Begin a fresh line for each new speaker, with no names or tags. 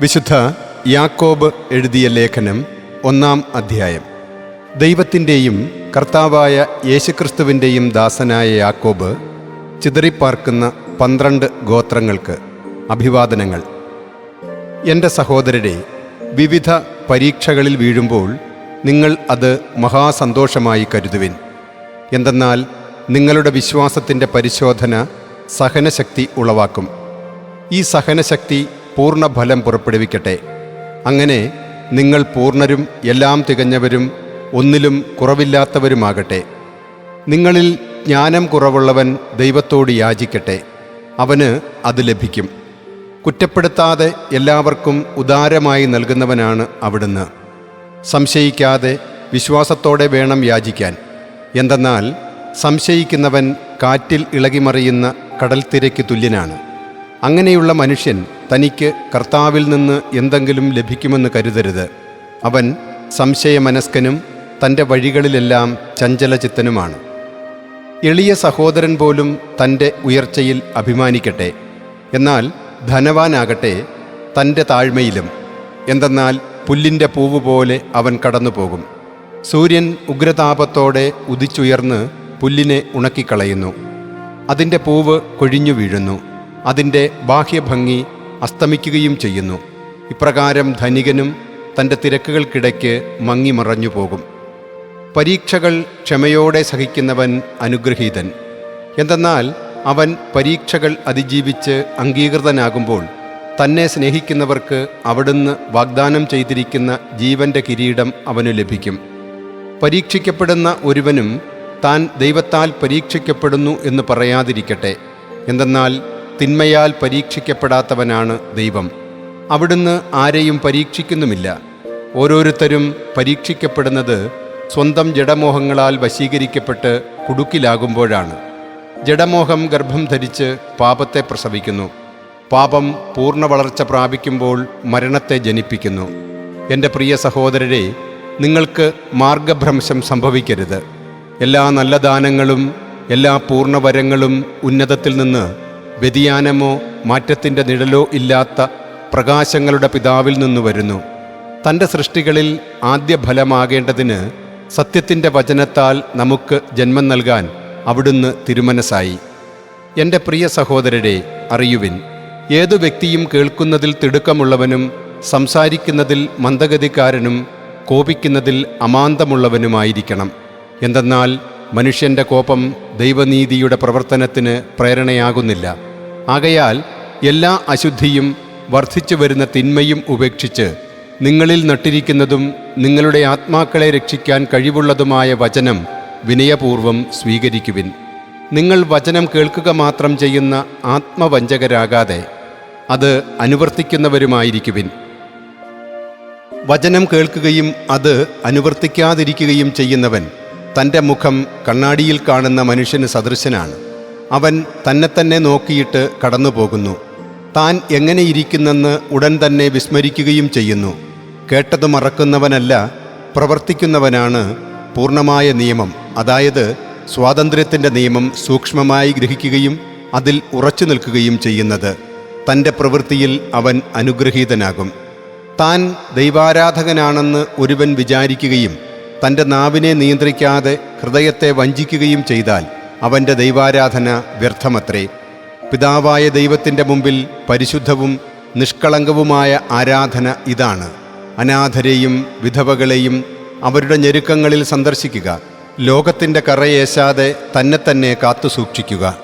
വിശുദ്ധ യാക്കോബ് എഴുതിയ ലേഖനം ഒന്നാം അധ്യായം. ദൈവത്തിന്റെയും കർത്താവായ യേശുക്രിസ്തുവിന്റെയും ദാസനായ യാക്കോബ് ചിതറിപ്പാർക്കുന്ന പന്ത്രണ്ട് ഗോത്രങ്ങൾക്ക് അഭിവാദനങ്ങൾ. എന്റെ സഹോദരരെ വിവിധ പരീക്ഷകളിൽ വീഴുമ്പോൾ നിങ്ങൾ അത് മഹാസന്തോഷമായി കരുതുവിൻ. എന്തെന്നാൽ നിങ്ങളുടെ വിശ്വാസത്തിന്റെ പരിശോധന സഹനശക്തി ഉളവാക്കും. ഈ സഹനശക്തി പൂർണ ഫലം പുറപ്പെടുവിക്കട്ടെ. അങ്ങനെ നിങ്ങൾ പൂർണരും എല്ലാം തികഞ്ഞവരും ഒന്നിലും കുറവില്ലാത്തവരുമാകട്ടെ. നിങ്ങളിൽ ജ്ഞാനം കുറവുള്ളവൻ ദൈവത്തോട് യാചിക്കട്ടെ. അവന് അത് ലഭിക്കും. കുറ്റപ്പെടുത്താതെ എല്ലാവർക്കും ഉദാരമായി നൽകുന്നവനാണ് അവിടുന്ന്. സംശയിക്കാതെ വിശ്വാസത്തോടെ വേണം യാചിക്കാൻ. എന്തെന്നാൽ സംശയിക്കുന്നവൻ കാറ്റിൽ ഇളകിമറിയുന്ന കടൽത്തിരയ്ക്ക് തുല്യനാണ്. അങ്ങനെയുള്ള മനുഷ്യൻ തനിക്ക് കർത്താവിൽ നിന്ന് എന്തെങ്കിലും ലഭിക്കുമെന്ന് കരുതരുത്. അവൻ സംശയമനസ്കനും തന്റെ വഴികളിലെല്ലാം ചഞ്ചലചിത്തനുമാണ്. എളിയ സഹോദരൻ പോലും തന്റെ ഉയർച്ചയിൽ അഭിമാനിക്കട്ടെ. എന്നാൽ ധനവാനാകട്ടെ തന്റെ താഴ്മയിലും. എന്തെന്നാൽ പുല്ലിന്റെ പൂവ് പോലെ അവൻ കടന്നുപോകും. സൂര്യൻ ഉഗ്രതാപത്തോടെ ഉദിച്ചുയർന്ന് പുല്ലിനെ ഉണക്കിക്കളയുന്നു. അതിന്റെ പൂവ് കൊഴിഞ്ഞു വീഴുന്നു. അതിന്റെ ബാഹ്യഭംഗി അസ്തമിക്കുകയും ചെയ്യുന്നു. ഇപ്രകാരം ധനികനും തന്റെ തിരക്കുകൾക്കിടയ്ക്ക് മങ്ങി മറഞ്ഞു പോകും പരീക്ഷകൾ ക്ഷമയോടെ സഹിക്കുന്നവൻ അനുഗ്രഹീതൻ. എന്തെന്നാൽ അവൻ പരീക്ഷകൾ അതിജീവിച്ച് അംഗീകൃതനാകുമ്പോൾ തന്നെ സ്നേഹിക്കുന്നവർക്ക് അവിടുന്ന് വാഗ്ദാനം ചെയ്തിരിക്കുന്ന ജീവന്റെ കിരീടം അവന് ലഭിക്കും. പരീക്ഷിക്കപ്പെടുന്ന ഒരുവനും താൻ ദൈവത്താൽ പരീക്ഷിക്കപ്പെടുന്നു എന്ന് പറയാതിരിക്കട്ടെ. എന്തെന്നാൽ തിന്മയാൽ പരീക്ഷിക്കപ്പെടാത്തവനാണ് ദൈവം. അവിടുന്ന് ആരെയും പരീക്ഷിക്കുന്നുമില്ല. ഓരോരുത്തരും പരീക്ഷിക്കപ്പെടുന്നത് സ്വന്തം ജഡമോഹങ്ങളാൽ വശീകരിക്കപ്പെട്ട് കുടുക്കിലാകുമ്പോഴാണ്. ജഡമോഹം ഗർഭം ധരിച്ച് പാപത്തെ പ്രസവിക്കുന്നു. പാപം പൂർണ വളർച്ച പ്രാപിക്കുമ്പോൾ മരണത്തെ ജനിപ്പിക്കുന്നു. എന്റെ പ്രിയ സഹോദരരെ നിങ്ങൾക്ക് മാർഗഭ്രംശം സംഭവിക്കരുത്. എല്ലാ നല്ല ദാനങ്ങളും എല്ലാ പൂർണവരങ്ങളും ഉന്നതത്തിൽ നിന്ന് വ്യതിയാനമോ മാറ്റത്തിന്റെ നിഴലോ ഇല്ലാത്ത പ്രകാശങ്ങളുടെ പിതാവിൽ നിന്നു വരുന്നു. തന്റെ സൃഷ്ടികളിൽ ആദ്യ ഫലമാകേണ്ടതിന് സത്യത്തിന്റെ വചനത്താൽ നമുക്ക് ജന്മം നൽകാൻ അവിടുന്ന് തിരുമനസായി എന്റെ പ്രിയ സഹോദരരെ അറിയുവിൻ ഏതു വ്യക്തിയും കേൾക്കുന്നതിൽ തിടുക്കമുള്ളവനും സംസാരിക്കുന്നതിൽ മന്ദഗതിക്കാരനും കോപിക്കുന്നതിൽ അമാന്തമുള്ളവനുമായിരിക്കണം. എന്തെന്നാൽ മനുഷ്യന്റെ കോപം ദൈവനീതിയുടെ പ്രവർത്തനത്തിന് പ്രേരണയാകുന്നില്ല. ആകയാൽ എല്ലാ അശുദ്ധിയും വർദ്ധിച്ചു വരുന്ന തിന്മയും ഉപേക്ഷിച്ച് നിങ്ങളിൽ നട്ടിരിക്കുന്നതും നിങ്ങളുടെ ആത്മാക്കളെ രക്ഷിക്കാൻ കഴിവുള്ളതുമായ വചനം വിനയപൂർവം സ്വീകരിക്കുവിൻ. നിങ്ങൾ വചനം കേൾക്കുക മാത്രം ചെയ്യുന്ന ആത്മവഞ്ചകരാകാതെ അത് അനുവർത്തിക്കുന്നവരുമായിരിക്കുവിൻ. വചനം കേൾക്കുകയും അത് അനുവർത്തിക്കാതിരിക്കുകയും ചെയ്യുന്നവൻ തന്റെ മുഖം കണ്ണാടിയിൽ കാണുന്ന മനുഷ്യന് സദൃശനാണ്. അവൻ തന്നെ തന്നെ നോക്കിയിട്ട് കടന്നുപോകുന്നു. താൻ എങ്ങനെയിരിക്കുന്നെന്ന് ഉടൻ തന്നെ വിസ്മരിക്കുകയും ചെയ്യുന്നു. കേട്ടത് മറക്കുന്നവനല്ല പ്രവർത്തിക്കുന്നവനാണ് പൂർണമായ നിയമം. അതായത് സ്വാതന്ത്ര്യത്തിന്റെ നിയമം സൂക്ഷ്മമായി ഗ്രഹിക്കുകയും അതിൽ ഉറച്ചു നിൽക്കുകയും ചെയ്യുന്നത്. തന്റെ പ്രവൃത്തിയിൽ അവൻ അനുഗ്രഹീതനാകും. താൻ ദൈവാരാധകനാണെന്ന് ഒരുവൻ വിചാരിക്കുകയും തന്റെ നാവിനെ നിയന്ത്രിക്കാതെ ഹൃദയത്തെ വഞ്ചിക്കുകയും ചെയ്താൽ അവന്റെ ദൈവാരാധന വ്യർത്ഥമത്രേ. പിതാവായ ദൈവത്തിന്റെ മുമ്പിൽ പരിശുദ്ധവും നിഷ്കളങ്കവുമായ ആരാധന ഇതാണ്. അനാഥരെയും വിധവകളെയും അവരുടെ ഞെരുക്കങ്ങളിൽ സന്ദർശിക്കുക. ലോകത്തിന്റെ കറയേശാതെ തന്നെ തന്നെ കാത്തു സൂക്ഷിക്കുക